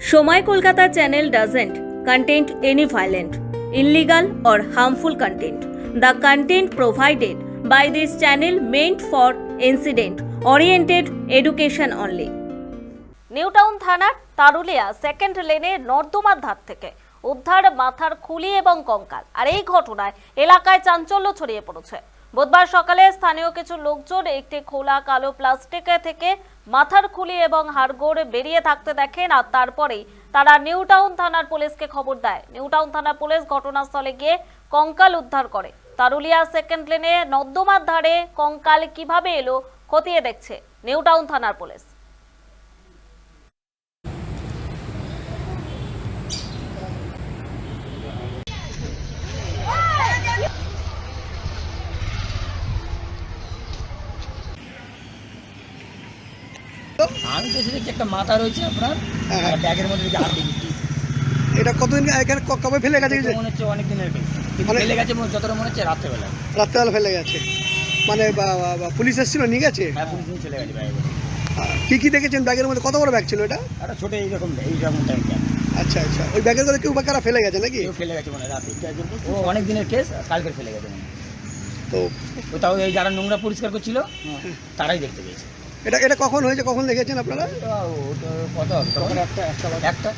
সময় Kolkata channel doesn't content any violent illegal or harmful content the content provided by this channel meant for incident oriented education only New Town থানার তারুলিয়া second লেনে নর্দমার ধার থেকে উদ্ধার মাথার খুলি এবং কঙ্কাল। আর এই ঘটনায় এলাকায় চাঞ্চল্য ছড়িয়ে পড়েছে। বুধবার সকালে স্থানীয় কিছু লোকজন একটি খোলা কালো প্লাস্টিকে থেকে মাথার খুলি এবং হাড়গোড় বেরিয়ে থাকতে দেখেন আর তারপরেই তারা নিউটাউন থানার পুলিশকে খবর দেয়। নিউটাউন থানার পুলিশ ঘটনাস্থলে গিয়ে কঙ্কাল উদ্ধার করে। তারুলিয়া সেকেন্ড লেনে নর্দমার ধারে কঙ্কাল কীভাবে এলো খতিয়ে দেখছে নিউটাউন থানার পুলিশ। আমি তো দেখছি একটা মাথা রয়েছে আপনার হ্যাঁ। ব্যাগের মধ্যে দেখি হাত দেখি এটা কতদিন এখানে কবে ফেলে গেছে মনে হচ্ছে অনেক দিনের কেস কিন্তু অনেক- ফেলে গেছে যতটা মনে হচ্ছে রাত্রেবেলা রাত্রেবেলা ফেলে গেছে। মানে পুলিশ এসেছিল নিয়ে গেছে? হ্যাঁ পুলিশ নিয়ে চলে গেছে ব্যাগে কি কি দেখেছেন ব্যাগের মধ্যে? কত বড় ব্যাগ ছিল এটা? একটা ছোট এইরকম এইরকম ব্যাগ আচ্ছা আচ্ছা। ওই ব্যাগের কেউ কারা ফেলে গেছে নাকি? ফেলে গেছে মনে হয় রাতে। ও অনেক দিনের কেস কালকে ফেলে গেছে তো তাও এই যারা নোংরা পরিষ্কার করছিল তারাই দেখতে পেয়েছে। এটা এটা কখন হয়েছে? কখন দেখেছেন আপনারা? একটা একটা?